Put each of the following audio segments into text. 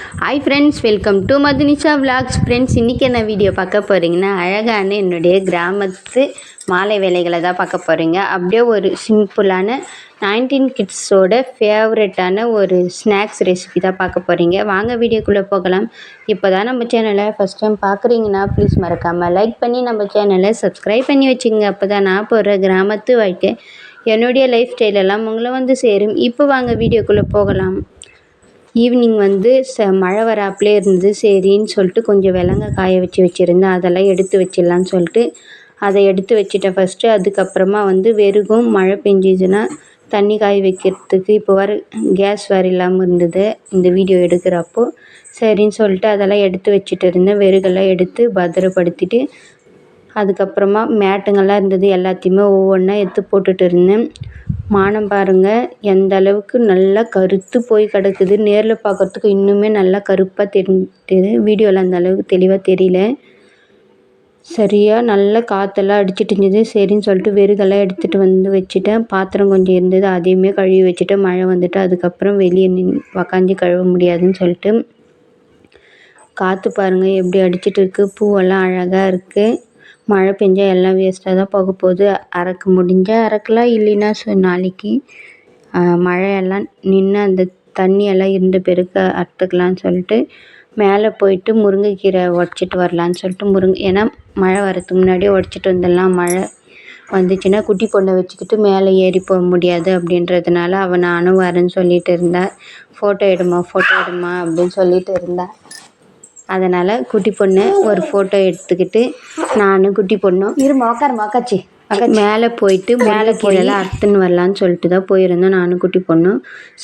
Hi friends welcome to Madhunisha vlogs friends இன்றைக்கி என்ன video பார்க்க போகிறீங்கன்னா அழகான என்னுடைய கிராமத்து மாலை வேலைகளை தான் பார்க்க போகிறீங்க அப்படியே ஒரு சிம்பிளான நைன்டீன் கிட்ஸோட ஃபேவரட்டான ஒரு ஸ்நாக்ஸ் ரெசிபி தான் பார்க்க போகிறீங்க வாங்க வீடியோக்குள்ளே போகலாம். இப்போ தான் நம்ம சேனலை ஃபஸ்ட் டைம் பார்க்குறீங்கன்னா ப்ளீஸ் மறக்காமல் லைக் பண்ணி நம்ம சேனலை சப்ஸ்கிரைப் பண்ணி வச்சுங்க அப்போ தான் நான் போகிற கிராமத்து வாழ்க்கை என்னுடைய லைஃப் ஸ்டைலெல்லாம் உங்களை வந்து சேரும். இப்போ வாங்க வீடியோக்குள்ளே போகலாம். ஈவினிங் வந்து ச மழை வராப்புலே இருந்தது சரின்னு சொல்லிட்டு கொஞ்சம் விலங்க காய வச்சு வச்சுருந்தேன். அதெல்லாம் எடுத்து வச்சிடலான்னு சொல்லிட்டு அதை எடுத்து வச்சிட்டேன் ஃபஸ்ட்டு அதுக்கப்புறமா வந்து வெறுகும் மழை பெஞ்சிச்சுன்னா தண்ணி காய வைக்கிறதுக்கு இப்போ வர கேஸ் வேறு இல்லாமல் இருந்தது. இந்த வீடியோ எடுக்கிறப்போ சரின்னு சொல்லிட்டு அதெல்லாம் எடுத்து வச்சுட்டு இருந்தேன். வெறுகெல்லாம் எடுத்து பத்திரப்படுத்திட்டு அதுக்கப்புறமா மேட்டுங்கெல்லாம் இருந்தது எல்லாத்தையுமே ஒவ்வொன்றா எடுத்து போட்டுட்டு இருந்தேன். மானம் பாருங்கள் எந்த அளவுக்கு நல்லா கருத்து போய் கிடக்குது. நேரில் பார்க்குறதுக்கு இன்னுமே நல்லா கருப்பாக தெரிஞ்சுது வீடியோவில் அந்த அளவுக்கு தெளிவாக தெரியல. சரியாக நல்லா காற்றெல்லாம் அடிச்சிட்டு இருந்தது. சரின்னு சொல்லிட்டு வெறுகெல்லாம் எடுத்துகிட்டு வந்து வச்சுட்டேன். பாத்திரம் கொஞ்சம் இருந்தது. அதையுமே கழுவி வச்சுட்டு மழை வந்துட்டு அதுக்கப்புறம் வெளியே நின் உக்காந்து கழுவ முடியாதுன்னு சொல்லிட்டு. காற்று பாருங்கள் எப்படி அடிச்சிட்டு இருக்குது பூவெல்லாம் அழகாக இருக்குது மழை பெஞ்சா எல்லாம் வேஸ்ட்டாக தான் போக போகுது. அறுக்க முடிஞ்சால் அறுக்கலாம் இல்லைன்னா ஸோ நாளைக்கு மழையெல்லாம் நின்று அந்த தண்ணியெல்லாம் இருந்த பிறகு அறுத்துக்கலான்னு சொல்லிட்டு மேலே போயிட்டு முருங்கைக்கீரை உடச்சிட்டு வரலான்னு சொல்லிட்டு முருங்கை ஏன்னா மழை வரதுக்கு முன்னாடியே உடச்சிட்டு வந்துடலாம். மழை வந்துச்சுன்னா குட்டி பொண்ணை வச்சுக்கிட்டு மேலே ஏறி போக முடியாது அப்படின்றதுனால அவள் நானும் வரேன்னு சொல்லிட்டு இருந்தா. ஃபோட்டோ எடுமா ஃபோட்டோ எடுமா அப்படின்னு சொல்லிட்டு இருந்தாள் அதனால் குட்டி பொண்ணு ஒரு ஃபோட்டோ எடுத்துக்கிட்டு நானும் குட்டி பொண்ணும் இருமா உக்காருமா உக்காச்சி. மேலே போயிட்டு மேலே கீழெல்லாம் அறுத்துன்னு வரலான்னு சொல்லிட்டு தான் போயிருந்தேன் நானும் குட்டி பொண்ணும்.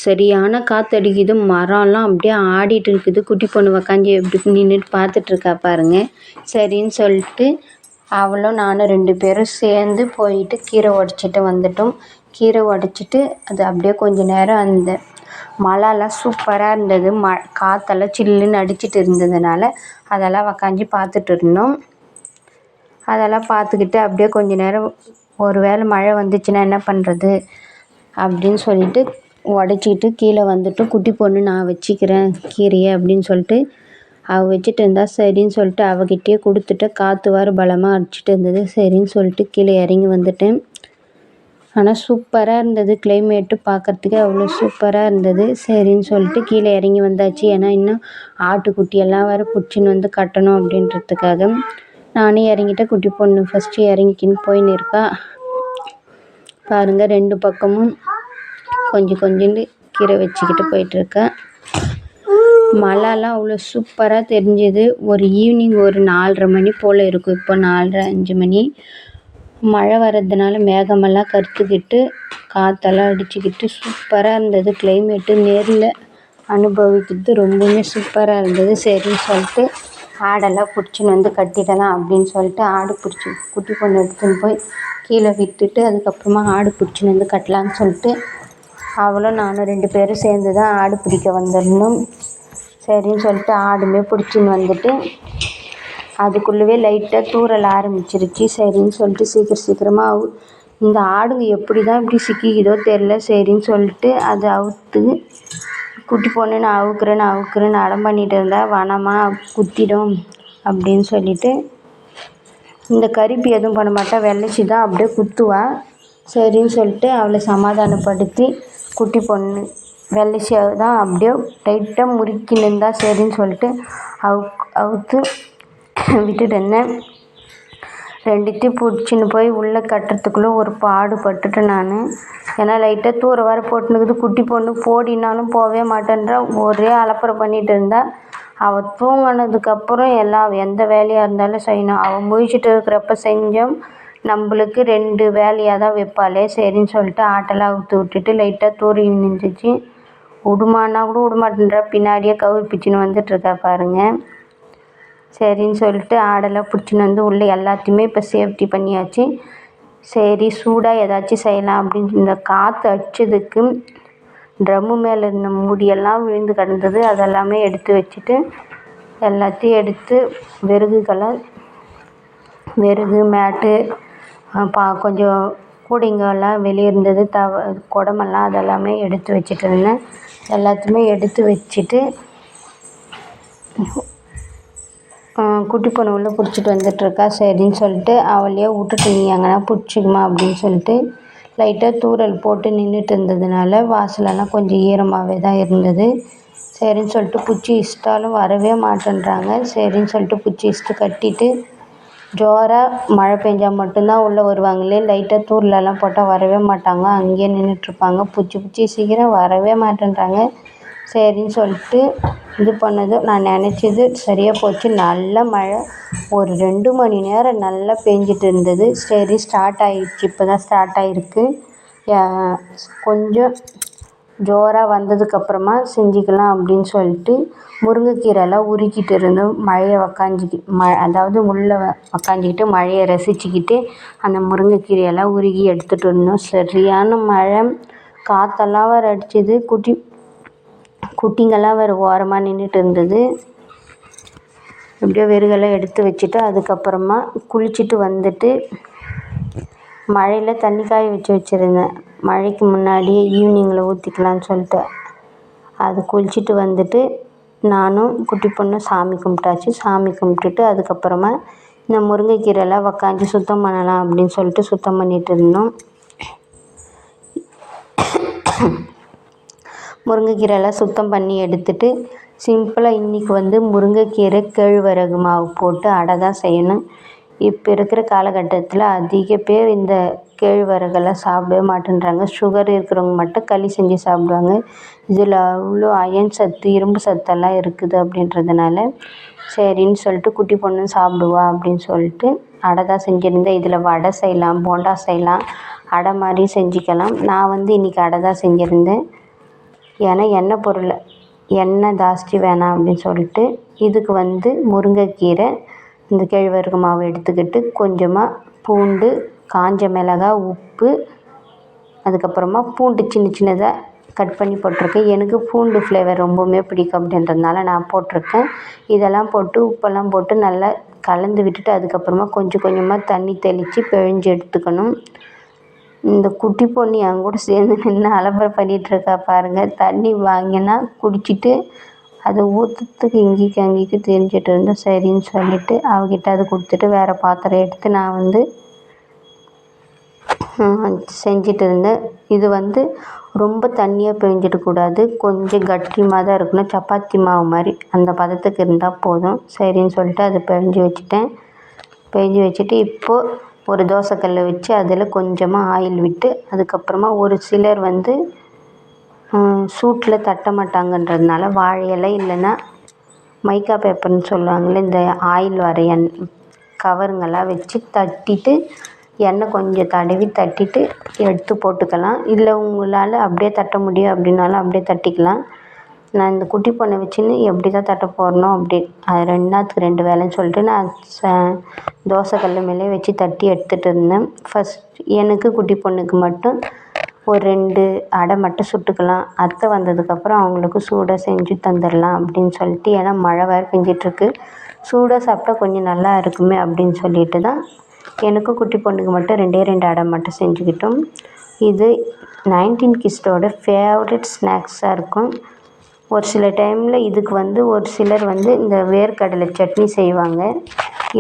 சரியான காற்றடிக்குது மரம்லாம் அப்படியே ஆடிட்டு இருக்குது. குட்டி பொண்ணு உக்காந்து எப்படி நின்றுட்டு பார்த்துட்டு இருக்கா பாருங்க. சரின்னு சொல்லிட்டு அவளும் நானும் ரெண்டு பேரும் சேர்ந்து போயிட்டு கீரை உடச்சிட்டு வந்துட்டோம். கீரை உடச்சிட்டு அது அப்படியே கொஞ்ச நேரம் அந்த மழைலாம் சூப்பராக இருந்தது. ம காற்றெல்லாம் சில்லுன்னு அடிச்சிட்டு இருந்ததுனால அதெல்லாம் உக்காந்து பார்த்துட்டு இருந்தோம். அதெல்லாம் பார்த்துக்கிட்டு அப்படியே கொஞ்ச நேரம் ஒரு வேளை மழை வந்துச்சுன்னா என்ன பண்ணுறது அப்படின்னு சொல்லிட்டு உடச்சிக்கிட்டு கீழே வந்துட்டு குட்டி பொண்ணு நான் வச்சுக்கிறேன் கீரையை அப்படின்னு சொல்லிட்டு அவள் வச்சுட்டு இருந்தா சரின்னு சொல்லிட்டு அவகிட்டயே கொடுத்துட்டு காற்று வேறு பலமாக அடிச்சிட்டு இருந்தது. சரின்னு சொல்லிட்டு கீழே இறங்கி வந்துட்டேன். ஆனால் சூப்பராக இருந்தது. கிளைமேட்டு பார்க்கறதுக்கே அவ்வளோ சூப்பராக இருந்தது. சரின்னு சொல்லிட்டு கீழே இறங்கி வந்தாச்சு. ஏன்னா இன்னும் ஆட்டுக்குட்டி எல்லாம் வேறு பிடிச்சின்னு வந்து கட்டணும் அப்படின்றதுக்காக நானே இறங்கிட்டேன். குட்டி பொண்ணு ஃபஸ்ட்டு இறங்கிக்கின்னு போயின்னு இருக்கா பாருங்கள் ரெண்டு பக்கமும் கொஞ்சம் கொஞ்சோண்டு கீரை வச்சுக்கிட்டு போயிட்டுருக்கேன் மழைலாம் அவ்வளோ சூப்பராக தெரிஞ்சுது. ஒரு ஈவினிங் ஒரு நாலரை மணி போல் இருக்கும். இப்போ நாலரை அஞ்சு மணி. மழை வர்றதுனால மேகமெல்லாம் கருத்துக்கிட்டு காற்றெல்லாம் அடிச்சுக்கிட்டு சூப்பராக இருந்தது. கிளைமேட்டு நேரில் அனுபவிக்கிறது ரொம்பவுமே சூப்பராக இருந்தது. சரின்னு சொல்லிட்டு ஆடெல்லாம் பிடிச்சின்னு வந்து கட்டிடலாம் அப்படின்னு சொல்லிட்டு ஆடு பிடிச்சி குட்டி பொண்ணு எடுத்துன்னு போய் கீழே விட்டுட்டு அதுக்கப்புறமா ஆடு பிடிச்சின்னு வந்து கட்டலான்னு சொல்லிட்டு அவளும் நானும் ரெண்டு பேரும் சேர்ந்து தான் ஆடு பிடிக்க வந்திருந்தோம். சரின்னு சொல்லிட்டு ஆடுமே பிடிச்சின்னு வந்துட்டு அதுக்குள்ளவே லைட்டாக தூறல் ஆரம்பிச்சிருச்சு. சரின்னு சொல்லிட்டு சீக்கிரம் சீக்கிரமாக அவு இந்த ஆடுங்க எப்படி தான் இப்படி சிக்கிக்குதோ தெரில சரின்னு சொல்லிட்டு அதை அவுத்து குட்டி பொண்ணு நான் அவுக்கிறேன் நான் அவுக்கிறேன்னு அடம் பண்ணிட்டு இருந்தால் வனமாக குத்திடும் அப்படின்னு சொல்லிட்டு இந்த கருப்பி எதுவும் பண்ண மாட்டா. வெள்ளைச்சி தான் அப்படியே குத்துவா. சரின்னு சொல்லிட்டு அவளை சமாதானப்படுத்தி குட்டி பொண்ணு வெள்ளைச்சி தான் அப்படியே டைட்டாக முறுக்கின்னு இருந்தால் சரின்னு சொல்லிட்டு அவுக் அவுத்து விட்டுட்டு இருந்தேன் ரெண்டுத்தையும் பிடிச்சின்னு போய் உள்ளே கட்டுறதுக்குள்ளே ஒரு பாடு பட்டுட்டேன் நான். ஏன்னா லைட்டாக தூர வர போட்டுனுக்குது குட்டி பொண்ணு போடினாலும் போகவே மாட்டேன்றா. ஒரே அலப்பறை பண்ணிகிட்டு இருந்தா. அவள் தூங்கினதுக்கப்புறம் எல்லாம் எந்த வேலையாக இருந்தாலும் செய்யணும். அவள் முழிச்சிட்டு இருக்கிறப்ப செஞ்சோம். நம்மளுக்கு ரெண்டு வேலையாக தான் வைப்பாளே சரின்னு சொல்லிட்டு ஆட்டெல்லாம் அவுத்து விட்டுட்டு லைட்டாக தூரி நின்றுச்சு. விடுமான்னா கூட விடமாட்டேன்றா பின்னாடியே கவுரு பிச்சுன்னு வந்துட்டுருக்கா பாருங்கள் சரின்னு சொல்லிட்டு ஆடெல்லாம் பிடிச்சின்னு வந்து உள்ளே எல்லாத்தையுமே இப்போ சேஃப்டி பண்ணியாச்சு. சரி சூடாக ஏதாச்சும் செய்யலாம் அப்படின்னு இந்த காற்று அடிச்சதுக்கு ட்ரம்மு மேலே இருந்த முடியெல்லாம் விழுந்து கிடந்தது. அதெல்லாமே எடுத்து வச்சுட்டு எல்லாத்தையும் எடுத்து விறகுகளை விறகு மேட்டு பா கொஞ்சம் கூடைங்கெல்லாம் வெளியே இருந்தது. தவ குடமெல்லாம் அதெல்லாமே எடுத்து வச்சுட்டு இருந்தேன். எல்லாத்தையுமே எடுத்து வச்சுட்டு குட்டி பொண்ணு உள்ளே பிடிச்சிட்டு வந்துட்டுருக்கா சரின்னு சொல்லிட்டு அவளையே விட்டுட்டு நீ எங்கன்னா பிடிச்சிக்குமா அப்படின்னு சொல்லிட்டு லைட்டாக தூறல் போட்டு நின்றுட்டு இருந்ததுனால வாசலெல்லாம் கொஞ்சம் ஈரமாகவே தான் இருந்தது. சரின்னு சொல்லிட்டு பிச்சி இஷ்டாலும் வரவே மாட்டேன்றாங்க. சரின்னு சொல்லிட்டு பிச்சி இஷ்டு கட்டிட்டு ஜோராக மழை பெஞ்சால் மட்டும்தான் உள்ளே வருவாங்களே. லைட்டாக தூரலெல்லாம் போட்டால் வரவே மாட்டாங்க. அங்கேயே நின்றுட்டுருப்பாங்க பிடிச்சி பிடிச்சி சீக்கிரம் வரவே மாட்டேன்றாங்க. சரின்னு சொல்லிட்டு இது பண்ணதும் நான் நினச்சது சரியாக போச்சு. நல்ல மழை. ஒரு ரெண்டு மணி நேரம் நல்லா பெஞ்சிட்டு இருந்தது. சரி ஸ்டார்ட் ஆகிடுச்சு இப்போ தான் ஸ்டார்ட் ஆகிருக்கு கொஞ்சம் ஜோராக வந்ததுக்கப்புறமா செஞ்சுக்கலாம் அப்படின்னு சொல்லிட்டு முருங்கைக்கீரைலாம் உருக்கிட்டு இருந்தோம். மழையை உக்காஞ்சிக்கி ம அதாவது உள்ளே உக்காஞ்சிக்கிட்டு மழையை ரசிச்சுக்கிட்டு அந்த முருங்கைக்கீரையெல்லாம் உருகி எடுத்துகிட்டு இருந்தோம் சரியான மழை. காற்றெல்லாம் வேறு அடிச்சது. குட்டி குட்டிங்கெல்லாம் வேறு ஓரமாக நின்றுட்டு இருந்தது. எப்படியோ வெறுகெல்லாம் எடுத்து வச்சுட்டு அதுக்கப்புறமா குளிச்சுட்டு வந்துட்டு மழையில் தண்ணி காய வச்சு வச்சுருந்தேன். மழைக்கு முன்னாடியே ஈவினிங்கில் ஊற்றிக்கலான்னு சொல்லிட்டு. அது குளிச்சுட்டு வந்துட்டு நானும் குட்டி பொண்ணும் சாமி கும்பிட்டாச்சு. சாமி கும்பிட்டுட்டு அதுக்கப்புறமா இந்த முருங்கைக்கீரைலாம் உக்காஞ்சி சுத்தம் பண்ணலாம் அப்படின்னு சொல்லிட்டு சுத்தம் பண்ணிகிட்டு இருந்தோம். முருங்கைக்கீரைலாம் சுத்தம் பண்ணி எடுத்துட்டு சிம்பிளாக இன்றைக்கி வந்து முருங்கைக்கீரை கேழ்வரகு மாவு போட்டு அடை தான் செய்யணும். இப்போ இருக்கிற காலகட்டத்தில் அதிக பேர் இந்த கேழ்வரகெல்லாம் சாப்பிடவே மாட்டேன்றாங்க. சுகர் இருக்கிறவங்க மட்டும் களி செஞ்சு சாப்பிடுவாங்க. இதில் அவ்வளோ அயன் சத்து இரும்பு சத்தெல்லாம் இருக்குது அப்படின்றதுனால சரின்னு சொல்லிட்டு குட்டி பொண்ணு சாப்பிடுவா அப்படின்னு சொல்லிட்டு அடை தான் செஞ்சுருந்தேன் இதில் வடை செய்யலாம் போண்டா செய்யலாம் அடை மாதிரி செஞ்சுக்கலாம். நான் வந்து இன்றைக்கி அடை தான் செஞ்சுருந்தேன். ஏன்னா எண்ணெய் பொருள் எண்ணெய் ஜாஸ்தி வேணாம் அப்படின்னு சொல்லிட்டு இதுக்கு வந்து முருங்கைக்கீரை இந்த கேழ்வரகு மாவு எடுத்துக்கிட்டு கொஞ்சமாக பூண்டு காஞ்ச மிளகாய் உப்பு அதுக்கப்புறமா பூண்டு சின்ன சின்னதாக கட் பண்ணி போட்டிருக்கேன். எனக்கு பூண்டு ஃப்ளேவர் ரொம்பவுமே பிடிக்கும் அப்படின்றதுனால நான் போட்டிருக்கேன். இதெல்லாம் போட்டு உப்பெல்லாம் போட்டு நல்லா கலந்து விட்டுட்டு அதுக்கப்புறமா கொஞ்சம் கொஞ்சமாக தண்ணி தெளித்து பிழிஞ்சு எடுத்துக்கணும். இந்த குட்டி பொண்ணு என் கூட சேர்ந்து நின்று அலப்பறை பண்ணிகிட்ருக்கா பாருங்கள் தண்ணி வாங்கினா குடிச்சிட்டு அதை ஊற்றுறதுக்கு இங்கேக்கு அங்கேக்கு தெரிஞ்சிட்டு இருந்தேன் சரின்னு சொல்லிவிட்டு அவகிட்ட அதை கொடுத்துட்டு வேறு பாத்திரம் எடுத்து நான் வந்து செஞ்சுட்டு இருந்தேன். இது வந்து ரொம்ப தண்ணியாக பெஞ்சிடக்கூடாது கொஞ்சம் கட்டியமாக தான் இருக்கணும். சப்பாத்தி மாவு மாதிரி அந்த பதத்துக்கு இருந்தால் போதும். சரின்னு சொல்லிட்டு அதை பிழிஞ்சு வச்சுட்டேன். பிழிஞ்சு வச்சுட்டு இப்போது ஒரு தோசைக்கல்லை வச்சு அதில் கொஞ்சமாக ஆயில் விட்டு அதுக்கப்புறமா ஒரு சிலர் வந்து சூட்டில் தட்ட மாட்டாங்கன்றதுனால வாழை இலை இல்லைன்னா மைக்கா பேப்பர்னு சொல்லுவாங்கள்ல இந்த ஆயில் வர எண் கவருங்கெல்லாம் வச்சு தட்டிட்டு எண்ணெய் கொஞ்சம் தடவி தட்டிட்டு எடுத்து போட்டுக்கலாம். இல்லை உங்களால் அப்படியே தட்ட முடியும் அப்படின்னாலும் அப்படியே தட்டிக்கலாம். நான் இந்த குட்டி பொண்ணை வச்சுன்னு எப்படி தான் தட்ட போடணும் அப்படி. அது ரெண்டு நாற்றுக்கு ரெண்டு வேலைன்னு சொல்லிட்டு நான் ச தோசை மேலே வச்சு தட்டி எடுத்துகிட்டு இருந்தேன். ஃபஸ்ட் எனக்கு குட்டி பொண்ணுக்கு மட்டும் ஒரு ரெண்டு அடை மட்டும் சுட்டுக்கலாம். அத்தை வந்ததுக்கப்புறம் அவங்களுக்கு சூடாக செஞ்சு தந்துடலாம் அப்படின்னு சொல்லிட்டு. ஏன்னா மழை வேறு பெஞ்சிட்ருக்கு சூடாக சாப்பிட்டா கொஞ்சம் நல்லா இருக்குமே அப்படின்னு சொல்லிட்டு தான் எனக்கும் குட்டி பொண்ணுக்கு மட்டும் ரெண்டே ரெண்டு அடை மட்டும் செஞ்சுக்கிட்டோம். இது நைன்டீன் கிஸ்டோட ஃபேவரட் ஸ்நாக்ஸாக இருக்கும். ஒரு சில டைமில் இதுக்கு வந்து ஒரு சிலர் வந்து இந்த வேர்க்கடலை சட்னி செய்வாங்க.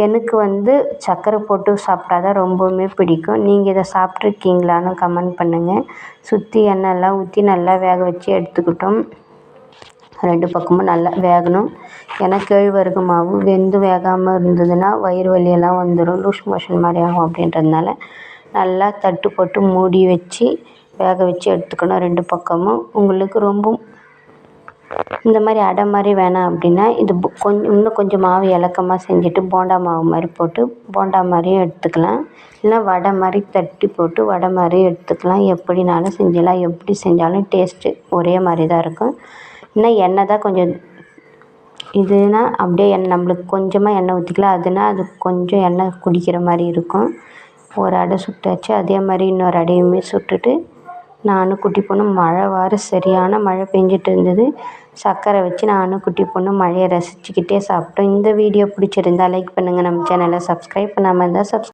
எனக்கு வந்து சர்க்கரை போட்டு சாப்பிட்டா தான் ரொம்பவுமே பிடிக்கும். நீங்கள் இதை சாப்பிட்ருக்கீங்களான்னு கமெண்ட் பண்ணுங்கள் சுற்றி எண்ணெய்லாம் ஊற்றி நல்லா வேக வச்சு எடுத்துக்கிட்டோம். ரெண்டு பக்கமும் நல்லா வேகணும். ஏன்னா கேழ்வரகு மாவு வெந்து வேகாமல் இருந்ததுன்னா வயிறு வலியெல்லாம் வந்துடும் லூஸ் மோஷன் மாதிரி ஆகும் அப்படின்றதுனால நல்லா தட்டு போட்டு மூடி வச்சு வேக வச்சு எடுத்துக்கணும் ரெண்டு பக்கமும். உங்களுக்கு ரொம்ப இந்த மாதிரி அடை மாதிரி வேணாம் அப்படின்னா இது கொஞ்சம் இன்னும் கொஞ்சம் மாவு இலக்கமாக செஞ்சுட்டு போண்டா மாவு மாதிரி போட்டு போண்டா மாதிரியும் எடுத்துக்கலாம். இல்லை வடை மாதிரி தட்டி போட்டு வடை மாதிரியும் எடுத்துக்கலாம். எப்படினாலும் செஞ்சிடலாம் எப்படி செஞ்சாலும் டேஸ்ட்டு ஒரே மாதிரி தான் இருக்கும். இன்னும் எண்ணெய் தான் கொஞ்சம் இதுனா அப்படியே எண்ணெய் நம்மளுக்கு கொஞ்சமாக எண்ணெய் ஊற்றிக்கலாம் அதுனா அது கொஞ்சம் எண்ணெய் குடிக்கிற மாதிரி இருக்கும். ஒரு அடை சுட்டாச்சு. அதே மாதிரி இன்னொரு அடையுமே சுட்டுட்டு நானும் குட்டி பொண்ணும் மழை வேறு சரியான மழை பெஞ்சிட்டு இருந்தது. சர்க்கரை வச்சு நானும் குட்டி பொண்ணும் மழையை ரசிச்சுக்கிட்டே சாப்பிட்டோம். இந்த வீடியோ பிடிச்சிருந்தா லைக் பண்ணுங்கள் நம்ம சேனலை சப்ஸ்கிரைப் பண்ணாமல் இருந்தால் சப்ஸ்